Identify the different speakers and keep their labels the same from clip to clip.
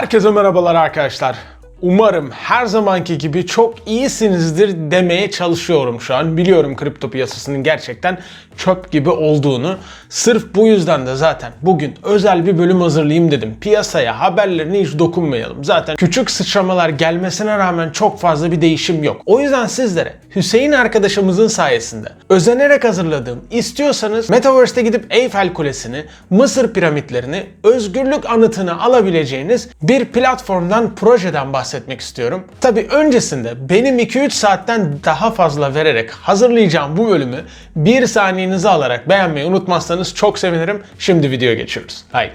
Speaker 1: Herkese merhabalar arkadaşlar. Umarım her zamanki gibi çok iyisinizdir demeye çalışıyorum şu an. Biliyorum kripto piyasasının gerçekten çöp gibi olduğunu. Sırf bu yüzden de zaten bugün özel bir bölüm hazırlayayım dedim. Piyasaya, haberlerine hiç dokunmayalım. Zaten küçük sıçramalar gelmesine rağmen çok fazla bir değişim yok. O yüzden sizlere Hüseyin arkadaşımızın sayesinde özenerek hazırladığım, istiyorsanız Metaverse'te gidip Eyfel Kulesi'ni, Mısır piramitlerini, özgürlük anıtını alabileceğiniz bir platformdan, projeden bahsetmek istiyorum. Tabi öncesinde benim 2-3 saatten daha fazla vererek hazırlayacağım bu bölümü bir saniyenizi alarak beğenmeyi unutmazsanız çok sevinirim. Şimdi videoya geçiyoruz. Haydi.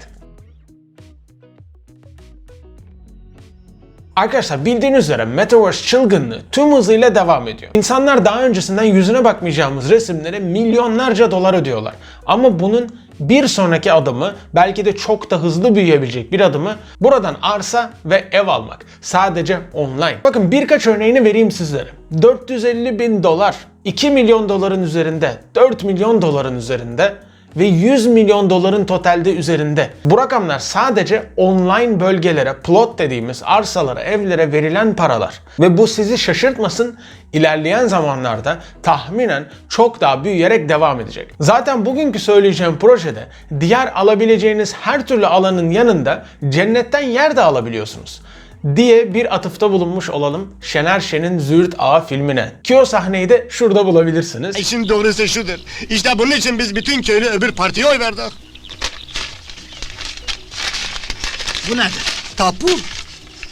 Speaker 1: Arkadaşlar bildiğiniz üzere Metaverse çılgınlığı tüm hızıyla devam ediyor. İnsanlar daha öncesinden yüzüne bakmayacağımız resimlere milyonlarca dolar ödüyorlar. Ama bunun bir sonraki adımı belki de çok da hızlı büyüyebilecek bir adımı buradan arsa ve ev almak. Sadece online. Bakın birkaç örneğini vereyim sizlere. 450 bin dolar, 2 milyon doların üzerinde, 4 milyon doların üzerinde ve 100 milyon doların totalde üzerinde. Bu rakamlar sadece online bölgelere, plot dediğimiz arsalara, evlere verilen paralar. Ve bu sizi şaşırtmasın, ilerleyen zamanlarda tahminen çok daha büyüyerek devam edecek. Zaten bugünkü söyleyeceğim projede diğer alabileceğiniz her türlü alanın yanında cennetten yer de alabiliyorsunuz diye bir atıfta bulunmuş olalım Şener Şen'in Züğürt Ağa filmine. Ki o sahneyi de şurada bulabilirsiniz.
Speaker 2: İşin doğrusu şudur. İşte bunun için biz bütün köylü öbür partiye oy verdik.
Speaker 3: Bu nedir?
Speaker 2: Tapu.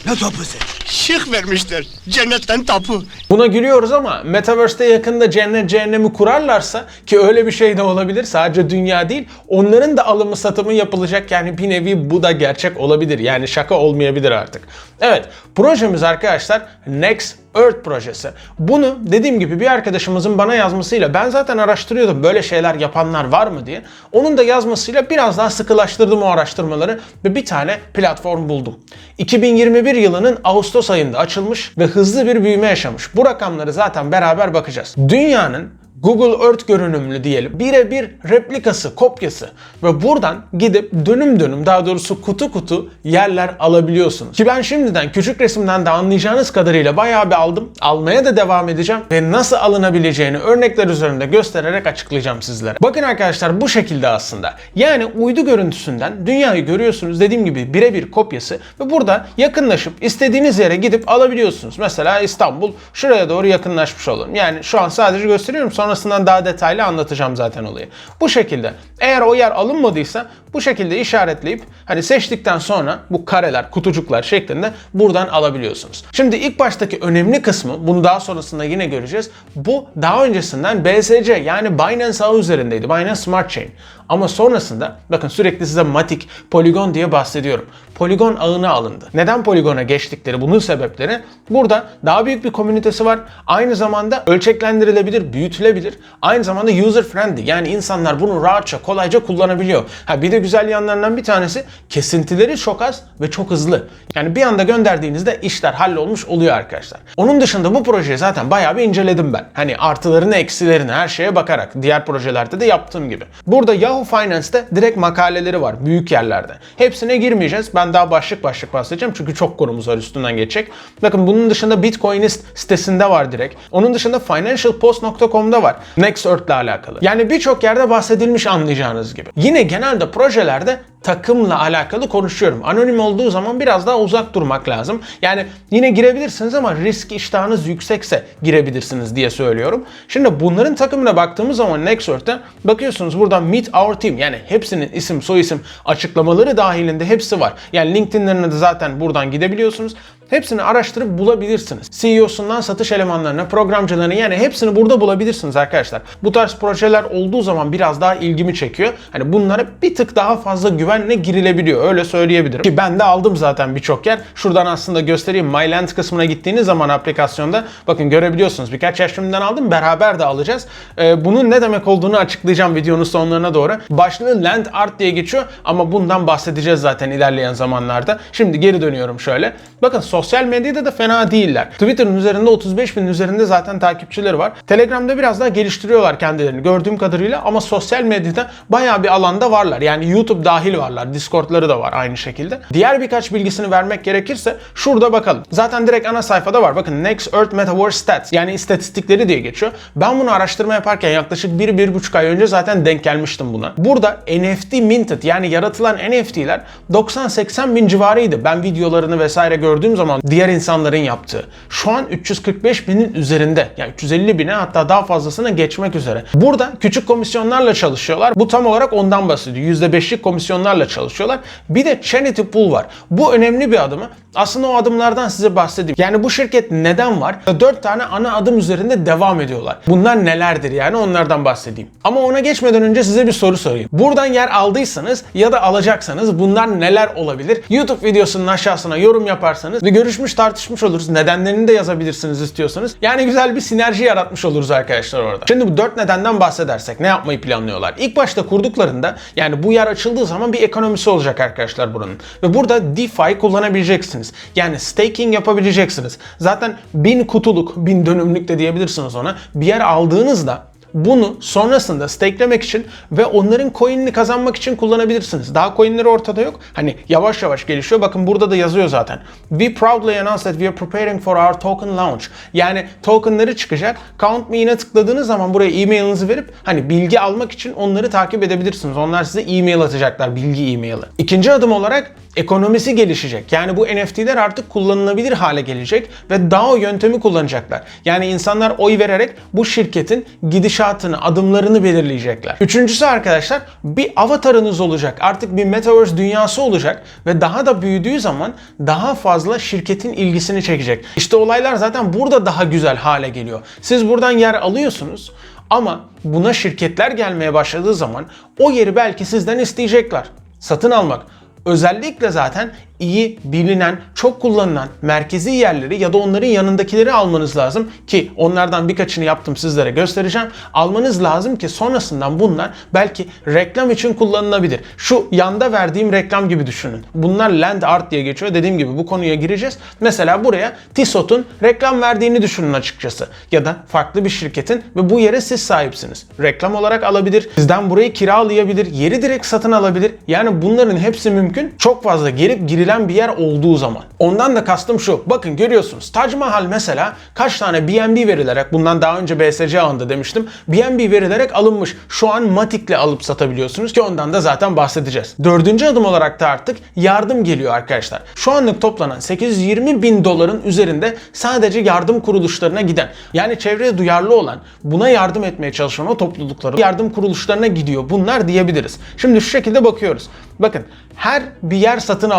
Speaker 3: Ne topusu?
Speaker 2: Şık vermişler. Cennetten tapu.
Speaker 1: Buna gülüyoruz ama Metaverse'te yakında cennet cehennemi kurarlarsa ki öyle bir şey de olabilir sadece dünya değil onların da alımı satımı yapılacak yani bir nevi bu da gerçek olabilir yani şaka olmayabilir artık. Evet projemiz arkadaşlar Next Earth projesi. Bunu dediğim gibi bir arkadaşımızın bana yazmasıyla ben zaten araştırıyordum böyle şeyler yapanlar var mı diye. Onun da yazmasıyla biraz daha sıkılaştırdım o araştırmaları ve bir tane platform buldum. 2021 yılının Ağustos ayında açılmış ve hızlı bir büyüme yaşamış. Bu rakamları zaten beraber bakacağız. Dünyanın Google Earth görünümlü diyelim. Birebir replikası, kopyası. Ve buradan gidip dönüm dönüm daha doğrusu kutu kutu yerler alabiliyorsunuz. Ki ben şimdiden küçük resimden de anlayacağınız kadarıyla bayağı bir aldım. Almaya da devam edeceğim. Ve nasıl alınabileceğini örnekler üzerinde göstererek açıklayacağım sizlere. Bakın arkadaşlar bu şekilde aslında. Yani uydu görüntüsünden dünyayı görüyorsunuz. Dediğim gibi birebir kopyası. Ve burada yakınlaşıp istediğiniz yere gidip alabiliyorsunuz. Mesela İstanbul şuraya doğru yakınlaşmış olalım. Yani şu an sadece gösteriyorum. Sonrasından daha detaylı anlatacağım zaten olayı. Bu şekilde. Eğer o yer alınmadıysa bu şekilde işaretleyip hani seçtikten sonra bu kareler, kutucuklar şeklinde buradan alabiliyorsunuz. Şimdi ilk baştaki önemli kısmı, bunu daha sonrasında yine göreceğiz. Bu daha öncesinden BSC yani Binance ağı üzerindeydi. Binance Smart Chain. Ama sonrasında bakın sürekli size Matic, Polygon diye bahsediyorum. Polygon ağına alındı. Neden Polygon'a geçtikleri bunun sebepleri burada daha büyük bir komünitesi var. Aynı zamanda ölçeklendirilebilir, büyütülebilir. Aynı zamanda user friendly yani insanlar bunu rahatça, kolayca kullanabiliyor. Ha bir de güzel yanlarından bir tanesi kesintileri çok az ve çok hızlı. Yani bir anda gönderdiğinizde işler hallolmuş oluyor arkadaşlar. Onun dışında bu projeyi zaten bayağı bir inceledim ben. Hani artılarını, eksilerini her şeye bakarak diğer projelerde de yaptığım gibi. Burada Yahoo Finance'te direkt makaleleri var büyük yerlerde. Hepsine girmeyeceğiz. Ben daha başlık başlık bahsedeceğim çünkü çok konumuz var üstünden geçecek. Bakın bunun dışında Bitcoinist sitesinde var direkt. Onun dışında financialpost.com'da var. Next Earth ile alakalı. Yani birçok yerde bahsedilmiş anlayacağınız gibi. Yine genelde projelerde takımla alakalı konuşuyorum. Anonim olduğu zaman biraz daha uzak durmak lazım. Yani yine girebilirsiniz ama risk iştahınız yüksekse girebilirsiniz diye söylüyorum. Şimdi bunların takımına baktığımız zaman Nextworth'te bakıyorsunuz buradan Meet Our Team yani hepsinin isim soyisim açıklamaları dahilinde hepsi var. Yani LinkedIn'lerine de zaten buradan gidebiliyorsunuz. Hepsini araştırıp bulabilirsiniz. CEO'sundan satış elemanlarına, programcılarına yani hepsini burada bulabilirsiniz arkadaşlar. Bu tarz projeler olduğu zaman biraz daha ilgimi çekiyor. Hani bunlara bir tık daha fazla güvenle girilebiliyor. Öyle söyleyebilirim. Ki ben de aldım zaten birçok yer. Şuradan aslında göstereyim. MyLand kısmına gittiğiniz zaman aplikasyonda bakın görebiliyorsunuz. Birkaç şimdiden aldım. Beraber de alacağız. Ee, bunun ne demek olduğunu açıklayacağım videonun sonlarına doğru. Başlığı Land Art diye geçiyor ama bundan bahsedeceğiz zaten ilerleyen zamanlarda. Şimdi geri dönüyorum şöyle. Bakın sosyal medyada da fena değiller. Twitter'ın üzerinde 35 bin üzerinde zaten takipçileri var. Telegram'da biraz daha geliştiriyorlar kendilerini gördüğüm kadarıyla ama sosyal medyada bayağı bir alanda varlar. Yani YouTube dahil var varlar. Discord'ları da var aynı şekilde. Diğer birkaç bilgisini vermek gerekirse şurada bakalım. Zaten direkt ana sayfada var. Bakın Next Earth Metaverse Stats yani istatistikleri diye geçiyor. Ben bunu araştırma yaparken yaklaşık 1-1,5 ay önce zaten denk gelmiştim buna. Burada NFT minted yani yaratılan NFT'ler 90-80 bin civarıydı. Ben videolarını vesaire gördüğüm zaman diğer insanların yaptığı. Şu an 345 binin üzerinde. Yani 350 bine hatta daha fazlasına geçmek üzere. Burada küçük komisyonlarla çalışıyorlar. Bu tam olarak ondan bahsediyor. %5'lik komisyonlarla çalışıyorlar. Bir de charity pool var. Bu önemli bir adımı. Aslında o adımlardan size bahsedeyim. Yani bu şirket neden var? 4 tane ana adım üzerinde devam ediyorlar. Bunlar nelerdir yani onlardan bahsedeyim. Ama ona geçmeden önce size bir soru sorayım. Buradan yer aldıysanız ya da alacaksanız bunlar neler olabilir? YouTube videosunun aşağısına yorum yaparsanız ve görüşmüş tartışmış oluruz. Nedenlerini de yazabilirsiniz istiyorsanız. Yani güzel bir sinerji yaratmış oluruz arkadaşlar orada. Şimdi bu 4 nedenden bahsedersek ne yapmayı planlıyorlar? İlk başta kurduklarında yani bu yer açıldığı zaman bir ekonomisi olacak arkadaşlar buranın. Ve burada DeFi kullanabileceksiniz. Yani staking yapabileceksiniz. Zaten bin kutuluk, bin dönümlük de diyebilirsiniz ona. Bir yer aldığınızda bunu sonrasında stakelemek için ve onların coin'ini kazanmak için kullanabilirsiniz. Daha coin'leri ortada yok. Hani yavaş yavaş gelişiyor. Bakın burada da yazıyor zaten. We proudly announce that we are preparing for our token launch. Yani tokenları çıkacak. Count me'ine tıkladığınız zaman buraya e-mailinizi verip hani bilgi almak için onları takip edebilirsiniz. Onlar size e-mail atacaklar. Bilgi e-maili. İkinci adım olarak ekonomisi gelişecek. Yani bu NFT'ler artık kullanılabilir hale gelecek ve DAO yöntemi kullanacaklar. Yani insanlar oy vererek bu şirketin gidişatını, adımlarını belirleyecekler. Üçüncüsü arkadaşlar bir avatarınız olacak. Artık bir metaverse dünyası olacak ve daha da büyüdüğü zaman daha fazla şirketin ilgisini çekecek. İşte olaylar zaten burada daha güzel hale geliyor. Siz buradan yer alıyorsunuz ama buna şirketler gelmeye başladığı zaman o yeri belki sizden isteyecekler. Satın almak. Özellikle zaten iyi bilinen, çok kullanılan merkezi yerleri ya da onların yanındakileri almanız lazım ki onlardan birkaçını yaptım sizlere göstereceğim. Almanız lazım ki sonrasından bunlar belki reklam için kullanılabilir. Şu yanda verdiğim reklam gibi düşünün. Bunlar land art diye geçiyor. Dediğim gibi bu konuya gireceğiz. Mesela buraya Tissot'un reklam verdiğini düşünün açıkçası. Ya da farklı bir şirketin ve bu yere siz sahipsiniz. Reklam olarak alabilir. Sizden burayı kiralayabilir. Yeri direkt satın alabilir. Yani bunların hepsi mümkün. Çok fazla gelip girilen bir yer olduğu zaman. Ondan da kastım şu. Bakın görüyorsunuz. Taj Mahal mesela kaç tane BNB verilerek bundan daha önce BSC ağında demiştim. BNB verilerek alınmış. Şu an Matic'le alıp satabiliyorsunuz ki ondan da zaten bahsedeceğiz. Dördüncü adım olarak da artık yardım geliyor arkadaşlar. Şu anlık toplanan 820 bin doların üzerinde sadece yardım kuruluşlarına giden yani çevreye duyarlı olan buna yardım etmeye çalışan o toplulukların yardım kuruluşlarına gidiyor. Bunlar diyebiliriz. Şimdi şu şekilde bakıyoruz. Bakın her bir yer satın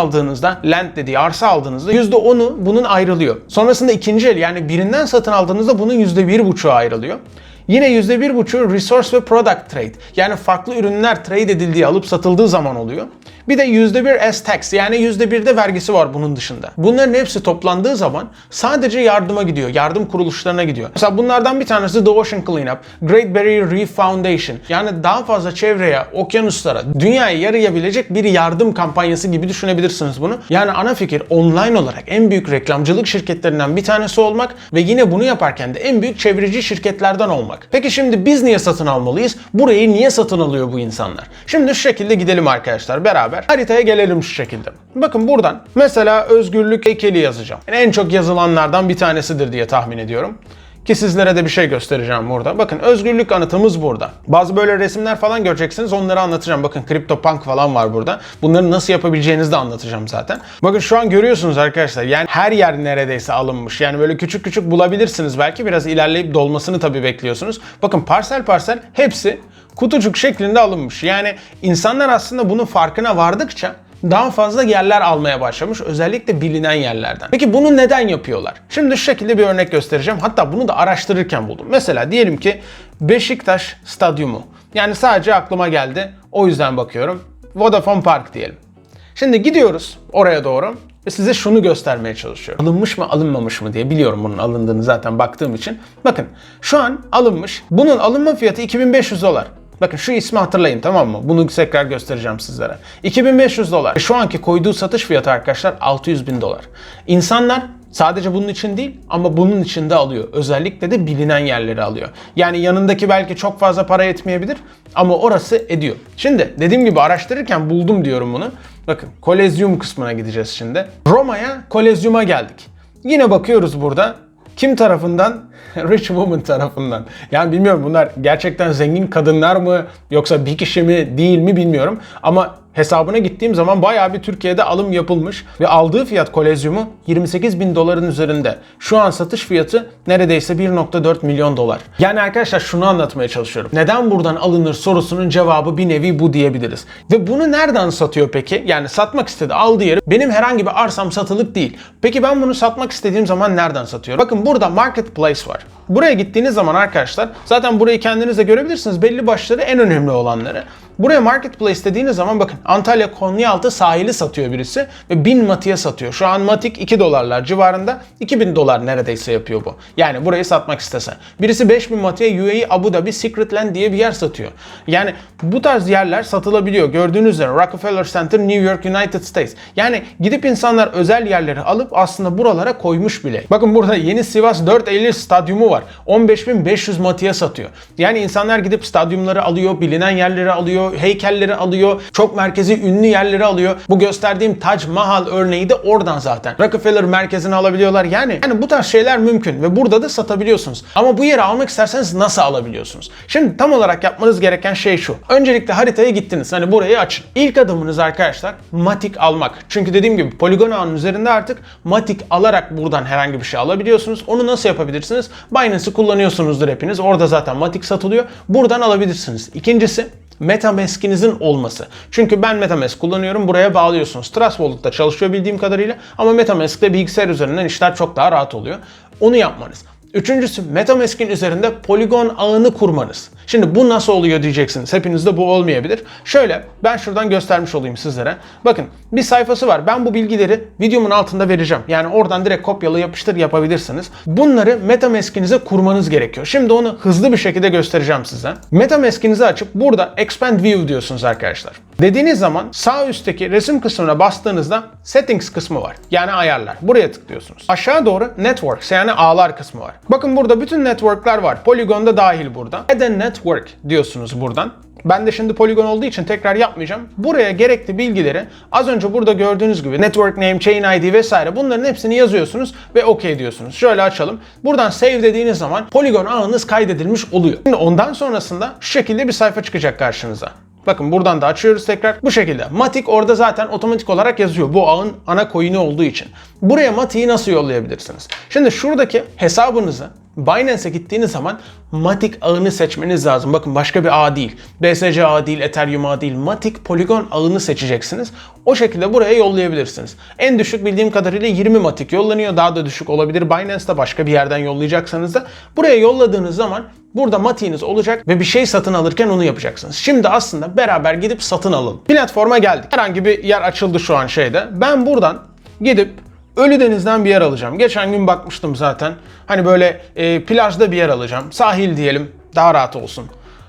Speaker 1: aldığınızda land dediği arsa aldığınızda %10'u bunun ayrılıyor. Sonrasında ikinci el yani birinden satın aldığınızda bunun %1,5'u ayrılıyor. Yine %1,5'u resource ve product trade. Yani farklı ürünler trade edildiği, alıp satıldığı zaman oluyor. Bir de %1 S tax yani %1 de vergisi var bunun dışında. Bunların hepsi toplandığı zaman sadece yardıma gidiyor. Yardım kuruluşlarına gidiyor. Mesela bunlardan bir tanesi The Ocean Cleanup, Great Barrier Reef Foundation. Yani daha fazla çevreye, okyanuslara, dünyaya yarayabilecek bir yardım kampanyası gibi düşünebilirsiniz bunu. Yani ana fikir online olarak en büyük reklamcılık şirketlerinden bir tanesi olmak ve yine bunu yaparken de en büyük çevreci şirketlerden olmak. Peki şimdi biz niye satın almalıyız? Burayı niye satın alıyor bu insanlar? Şimdi şu şekilde gidelim arkadaşlar beraber. Haritaya gelelim şu şekilde. Bakın buradan mesela özgürlük heykeli yazacağım. Yani en çok yazılanlardan bir tanesidir diye tahmin ediyorum. Ki sizlere de bir şey göstereceğim burada. Bakın özgürlük anıtımız burada. Bazı böyle resimler falan göreceksiniz onları anlatacağım. Bakın CryptoPunk falan var burada. Bunları nasıl yapabileceğinizi de anlatacağım zaten. Bakın şu an görüyorsunuz arkadaşlar. Yani her yer neredeyse alınmış. Yani böyle küçük küçük bulabilirsiniz belki. Biraz ilerleyip dolmasını tabii bekliyorsunuz. Bakın parsel parsel hepsi kutucuk şeklinde alınmış. Yani insanlar aslında bunun farkına vardıkça daha fazla yerler almaya başlamış. Özellikle bilinen yerlerden. Peki bunu neden yapıyorlar? Şimdi şu şekilde bir örnek göstereceğim. Hatta bunu da araştırırken buldum. Mesela diyelim ki Beşiktaş Stadyumu. Yani sadece aklıma geldi. O yüzden bakıyorum. Vodafone Park diyelim. Şimdi gidiyoruz oraya doğru ve size şunu göstermeye çalışıyorum. Alınmış mı alınmamış mı diye biliyorum bunun alındığını zaten baktığım için. Bakın şu an alınmış. Bunun alınma fiyatı 2500 dolar. Bakın şu ismi hatırlayın tamam mı? Bunu tekrar göstereceğim sizlere. 2500 dolar. Şu anki koyduğu satış fiyatı arkadaşlar 600 bin dolar. İnsanlar Sadece bunun için değil ama bunun için de alıyor. Özellikle de bilinen yerleri alıyor. Yani yanındaki belki çok fazla para etmeyebilir ama orası ediyor. Şimdi dediğim gibi araştırırken buldum diyorum bunu. Bakın Kolezyum kısmına gideceğiz şimdi. Roma'ya Kolezyum'a geldik. Yine bakıyoruz burada. Kim tarafından? Rich woman tarafından. Yani bilmiyorum bunlar gerçekten zengin kadınlar mı yoksa bir kişi mi değil mi bilmiyorum. Ama hesabına gittiğim zaman bayağı bir Türkiye'de alım yapılmış ve aldığı fiyat kolezyumu 28 bin doların üzerinde. Şu an satış fiyatı neredeyse 1.4 milyon dolar. Yani arkadaşlar şunu anlatmaya çalışıyorum. Neden buradan alınır sorusunun cevabı bir nevi bu diyebiliriz. Ve bunu nereden satıyor peki? Yani satmak istedi aldığı yeri benim herhangi bir arsam satılık değil. Peki ben bunu satmak istediğim zaman nereden satıyorum? Bakın burada marketplace var. Buraya gittiğiniz zaman arkadaşlar zaten burayı kendiniz de görebilirsiniz. Belli başları en önemli olanları. Buraya marketplace dediğiniz zaman bakın Antalya Konyaaltı sahili satıyor birisi ve 1000 matiye satıyor. Şu an matik 2 dolarlar civarında 2000 dolar neredeyse yapıyor bu. Yani burayı satmak istese. Birisi 5000 matiye UAE Abu Dhabi Secretland diye bir yer satıyor. Yani bu tarz yerler satılabiliyor. Gördüğünüz üzere Rockefeller Center New York United States. Yani gidip insanlar özel yerleri alıp aslında buralara koymuş bile. Bakın burada yeni Sivas 4 Eylül stadyumu var. 15.500 matiye satıyor. Yani insanlar gidip stadyumları alıyor, bilinen yerleri alıyor, heykelleri alıyor, çok merkezi ünlü yerleri alıyor. Bu gösterdiğim Taj Mahal örneği de oradan zaten. Rockefeller merkezini alabiliyorlar. Yani yani bu tarz şeyler mümkün ve burada da satabiliyorsunuz. Ama bu yeri almak isterseniz nasıl alabiliyorsunuz? Şimdi tam olarak yapmanız gereken şey şu. Öncelikle haritaya gittiniz. Hani burayı açın. İlk adımınız arkadaşlar Matic almak. Çünkü dediğim gibi poligon ağının üzerinde artık Matic alarak buradan herhangi bir şey alabiliyorsunuz. Onu nasıl yapabilirsiniz? Binance'ı kullanıyorsunuzdur hepiniz. Orada zaten Matic satılıyor. Buradan alabilirsiniz. İkincisi Metamask'inizin olması. Çünkü ben Metamask kullanıyorum. Buraya bağlıyorsunuz. Trust Wallet'ta çalışıyor bildiğim kadarıyla. Ama Metamask'te bilgisayar üzerinden işler çok daha rahat oluyor. Onu yapmanız. Üçüncüsü Metamask'in üzerinde Polygon ağını kurmanız. Şimdi bu nasıl oluyor diyeceksiniz. Hepinizde bu olmayabilir. Şöyle ben şuradan göstermiş olayım sizlere. Bakın bir sayfası var. Ben bu bilgileri videomun altında vereceğim. Yani oradan direkt kopyala yapıştır yapabilirsiniz. Bunları Metamask'inize kurmanız gerekiyor. Şimdi onu hızlı bir şekilde göstereceğim size. Metamask'inizi açıp burada Expand View diyorsunuz arkadaşlar. Dediğiniz zaman sağ üstteki resim kısmına bastığınızda Settings kısmı var. Yani ayarlar. Buraya tıklıyorsunuz. Aşağı doğru Networks yani ağlar kısmı var. Bakın burada bütün network'lar var. Polygon da dahil burada. Add network diyorsunuz buradan. Ben de şimdi Polygon olduğu için tekrar yapmayacağım. Buraya gerekli bilgileri az önce burada gördüğünüz gibi network name, chain ID vesaire bunların hepsini yazıyorsunuz ve OK diyorsunuz. Şöyle açalım. Buradan save dediğiniz zaman Polygon ağınız kaydedilmiş oluyor. Şimdi ondan sonrasında şu şekilde bir sayfa çıkacak karşınıza. Bakın buradan da açıyoruz tekrar. Bu şekilde. Matic orada zaten otomatik olarak yazıyor. Bu ağın ana coin'i olduğu için. Buraya Matic'i nasıl yollayabilirsiniz? Şimdi şuradaki hesabınızı Binance'e gittiğiniz zaman Matic ağını seçmeniz lazım. Bakın başka bir ağ değil. BSC ağı değil, Ethereum ağı değil. Matic Polygon ağını seçeceksiniz. O şekilde buraya yollayabilirsiniz. En düşük bildiğim kadarıyla 20 Matic yollanıyor. Daha da düşük olabilir. Binance'da başka bir yerden yollayacaksanız da buraya yolladığınız zaman Burada matiğiniz olacak ve bir şey satın alırken onu yapacaksınız. Şimdi aslında beraber gidip satın alalım. Platforma geldik. Herhangi bir yer açıldı şu an şeyde. Ben buradan gidip Ölüdeniz'den bir yer alacağım. Geçen gün bakmıştım zaten. Hani böyle e, plajda bir yer alacağım. Sahil diyelim daha rahat olsun.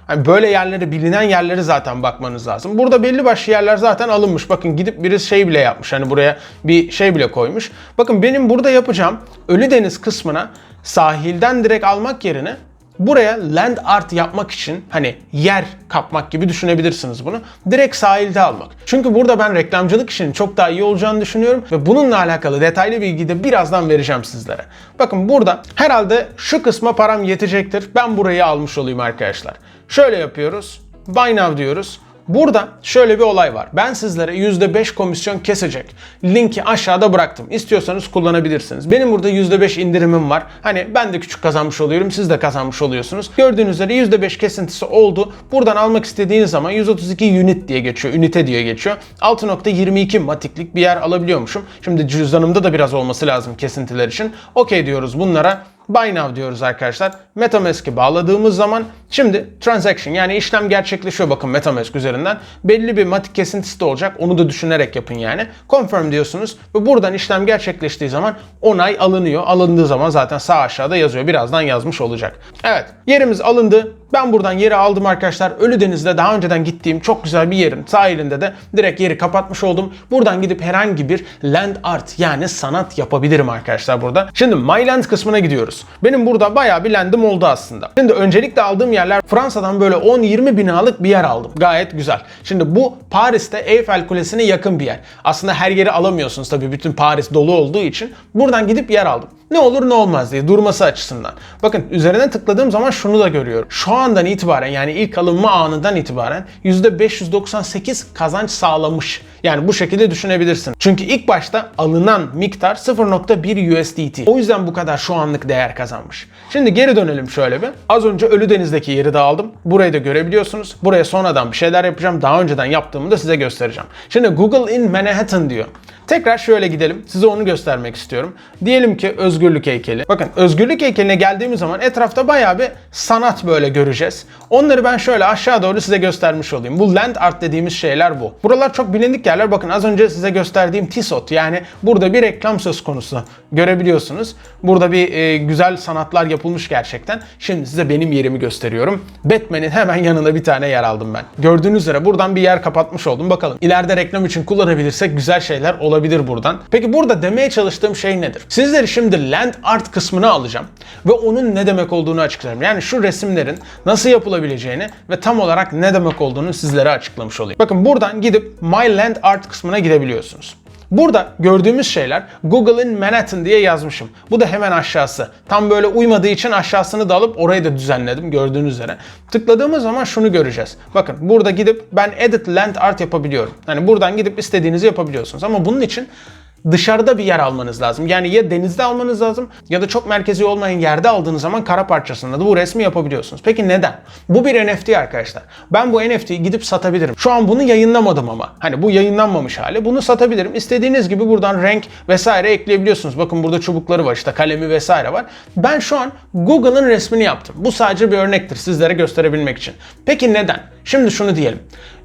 Speaker 1: Hani böyle yerleri, bilinen yerleri zaten bakmanız lazım. Burada belli başlı yerler zaten alınmış. Bakın gidip birisi şey bile yapmış. Hani buraya bir şey bile koymuş. Bakın benim burada yapacağım Ölüdeniz kısmına sahilden direkt almak yerine Buraya land art yapmak için hani yer kapmak gibi düşünebilirsiniz bunu. Direkt sahilde almak. Çünkü burada ben reklamcılık işinin çok daha iyi olacağını düşünüyorum ve bununla alakalı detaylı bilgiyi de birazdan vereceğim sizlere. Bakın burada herhalde şu kısma param yetecektir. Ben burayı almış olayım arkadaşlar. Şöyle yapıyoruz. Buy now diyoruz. Burada şöyle bir olay var. Ben sizlere %5 komisyon kesecek. Linki aşağıda bıraktım. İstiyorsanız kullanabilirsiniz. Benim burada %5 indirimim var. Hani ben de küçük kazanmış oluyorum. Siz de kazanmış oluyorsunuz. Gördüğünüz üzere %5 kesintisi oldu. Buradan almak istediğiniz zaman 132 unit diye geçiyor. Ünite diye geçiyor. 6.22 matiklik bir yer alabiliyormuşum. Şimdi cüzdanımda da biraz olması lazım kesintiler için. Okey diyoruz bunlara. Buy now diyoruz arkadaşlar. Metamask'i bağladığımız zaman Şimdi transaction yani işlem gerçekleşiyor bakın MetaMask üzerinden. Belli bir matik kesintisi de olacak. Onu da düşünerek yapın yani. Confirm diyorsunuz ve buradan işlem gerçekleştiği zaman onay alınıyor. Alındığı zaman zaten sağ aşağıda yazıyor. Birazdan yazmış olacak. Evet yerimiz alındı. Ben buradan yeri aldım arkadaşlar. Ölüdeniz'de daha önceden gittiğim çok güzel bir yerin sahilinde de direkt yeri kapatmış oldum. Buradan gidip herhangi bir land art yani sanat yapabilirim arkadaşlar burada. Şimdi My Land kısmına gidiyoruz. Benim burada bayağı bir landim oldu aslında. Şimdi öncelikle aldığım yerler Fransa'dan böyle 10-20 binalık bir yer aldım. Gayet güzel. Şimdi bu Paris'te Eiffel Kulesi'ne yakın bir yer. Aslında her yeri alamıyorsunuz tabii bütün Paris dolu olduğu için. Buradan gidip yer aldım. Ne olur ne olmaz diye durması açısından. Bakın üzerine tıkladığım zaman şunu da görüyorum. Şu andan itibaren yani ilk alınma anından itibaren %598 kazanç sağlamış. Yani bu şekilde düşünebilirsin. Çünkü ilk başta alınan miktar 0.1 USDT. O yüzden bu kadar şu anlık değer kazanmış. Şimdi geri dönelim şöyle bir. Az önce Ölüdeniz'deki yeri de aldım. Burayı da görebiliyorsunuz. Buraya sonradan bir şeyler yapacağım. Daha önceden yaptığımı da size göstereceğim. Şimdi Google in Manhattan diyor. Tekrar şöyle gidelim. Size onu göstermek istiyorum. Diyelim ki özgürlük heykeli. Bakın özgürlük heykeline geldiğimiz zaman etrafta bayağı bir sanat böyle göreceğiz. Onları ben şöyle aşağı doğru size göstermiş olayım. Bu land art dediğimiz şeyler bu. Buralar çok bilindik yerler. Bakın az önce size gösterdiğim Tissot yani burada bir reklam söz konusu. Görebiliyorsunuz. Burada bir e, güzel sanatlar yapılmış gerçekten. Şimdi size benim yerimi gösteriyorum. Batman'in hemen yanında bir tane yer aldım ben. Gördüğünüz üzere buradan bir yer kapatmış oldum. Bakalım ileride reklam için kullanabilirsek güzel şeyler olabilir buradan. Peki burada demeye çalıştığım şey nedir? Sizleri şimdi land art kısmına alacağım ve onun ne demek olduğunu açıklayacağım. Yani şu resimlerin nasıl yapılabileceğini ve tam olarak ne demek olduğunu sizlere açıklamış olayım. Bakın buradan gidip My Land Art kısmına gidebiliyorsunuz. Burada gördüğümüz şeyler Google'ın Manhattan diye yazmışım. Bu da hemen aşağısı. Tam böyle uymadığı için aşağısını da alıp orayı da düzenledim gördüğünüz üzere. Tıkladığımız zaman şunu göreceğiz. Bakın burada gidip ben Edit Land Art yapabiliyorum. Yani buradan gidip istediğinizi yapabiliyorsunuz. Ama bunun için dışarıda bir yer almanız lazım. Yani ya denizde almanız lazım ya da çok merkezi olmayan yerde aldığınız zaman kara parçasında da bu resmi yapabiliyorsunuz. Peki neden? Bu bir NFT arkadaşlar. Ben bu NFT'yi gidip satabilirim. Şu an bunu yayınlamadım ama. Hani bu yayınlanmamış hali. Bunu satabilirim. İstediğiniz gibi buradan renk vesaire ekleyebiliyorsunuz. Bakın burada çubukları var işte kalemi vesaire var. Ben şu an Google'ın resmini yaptım. Bu sadece bir örnektir sizlere gösterebilmek için. Peki neden? Şimdi şunu diyelim.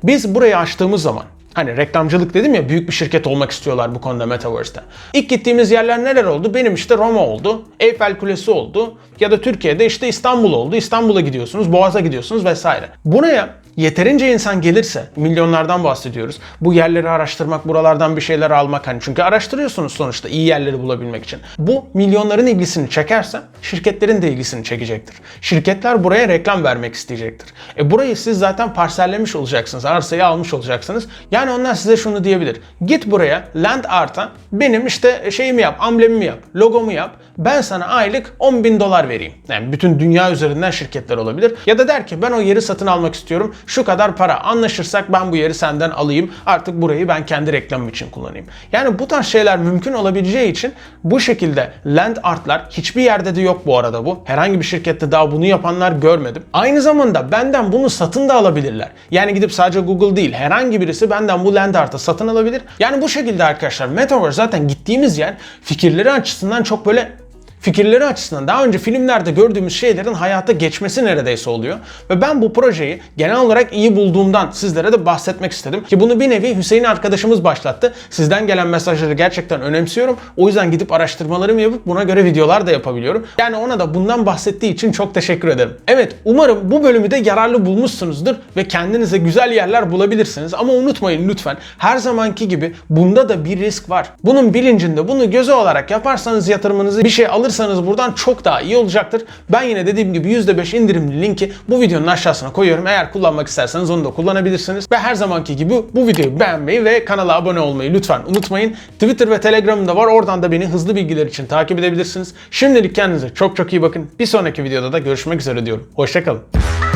Speaker 1: Biz burayı açtığımız zaman Hani reklamcılık dedim ya büyük bir şirket olmak istiyorlar bu konuda Metaverse'te. İlk gittiğimiz yerler neler oldu? Benim işte Roma oldu, Eyfel Kulesi oldu ya da Türkiye'de işte İstanbul oldu. İstanbul'a gidiyorsunuz, Boğaz'a gidiyorsunuz vesaire. Buraya yeterince insan gelirse, milyonlardan bahsediyoruz. Bu yerleri araştırmak, buralardan bir şeyler almak hani çünkü araştırıyorsunuz sonuçta iyi yerleri bulabilmek için. Bu milyonların ilgisini çekerse şirketlerin de ilgisini çekecektir. Şirketler buraya reklam vermek isteyecektir. E burayı siz zaten parsellemiş olacaksınız, arsayı almış olacaksınız. Yani onlar size şunu diyebilir. Git buraya Land Art'a benim işte şeyimi yap, amblemimi yap, logomu yap. Ben sana aylık 10 bin dolar vereyim. Yani bütün dünya üzerinden şirketler olabilir. Ya da der ki ben o yeri satın almak istiyorum. Şu kadar para anlaşırsak ben bu yeri senden alayım. Artık burayı ben kendi reklamım için kullanayım. Yani bu tarz şeyler mümkün olabileceği için bu şekilde land artlar hiçbir yerde de yok bu arada bu. Herhangi bir şirkette daha bunu yapanlar görmedim. Aynı zamanda benden bunu satın da alabilirler. Yani gidip sadece Google değil herhangi birisi benden bu land art'ı satın alabilir. Yani bu şekilde arkadaşlar Metaverse zaten gittiğimiz yer fikirleri açısından çok böyle fikirleri açısından daha önce filmlerde gördüğümüz şeylerin hayata geçmesi neredeyse oluyor. Ve ben bu projeyi genel olarak iyi bulduğumdan sizlere de bahsetmek istedim. Ki bunu bir nevi Hüseyin arkadaşımız başlattı. Sizden gelen mesajları gerçekten önemsiyorum. O yüzden gidip araştırmalarımı yapıp buna göre videolar da yapabiliyorum. Yani ona da bundan bahsettiği için çok teşekkür ederim. Evet umarım bu bölümü de yararlı bulmuşsunuzdur ve kendinize güzel yerler bulabilirsiniz. Ama unutmayın lütfen her zamanki gibi bunda da bir risk var. Bunun bilincinde bunu göze olarak yaparsanız yatırımınızı bir şey alırsanız buradan çok daha iyi olacaktır. Ben yine dediğim gibi %5 indirimli linki bu videonun aşağısına koyuyorum. Eğer kullanmak isterseniz onu da kullanabilirsiniz. Ve her zamanki gibi bu videoyu beğenmeyi ve kanala abone olmayı lütfen unutmayın. Twitter ve Telegram'ım da var. Oradan da beni hızlı bilgiler için takip edebilirsiniz. Şimdilik kendinize çok çok iyi bakın. Bir sonraki videoda da görüşmek üzere diyorum. Hoşçakalın.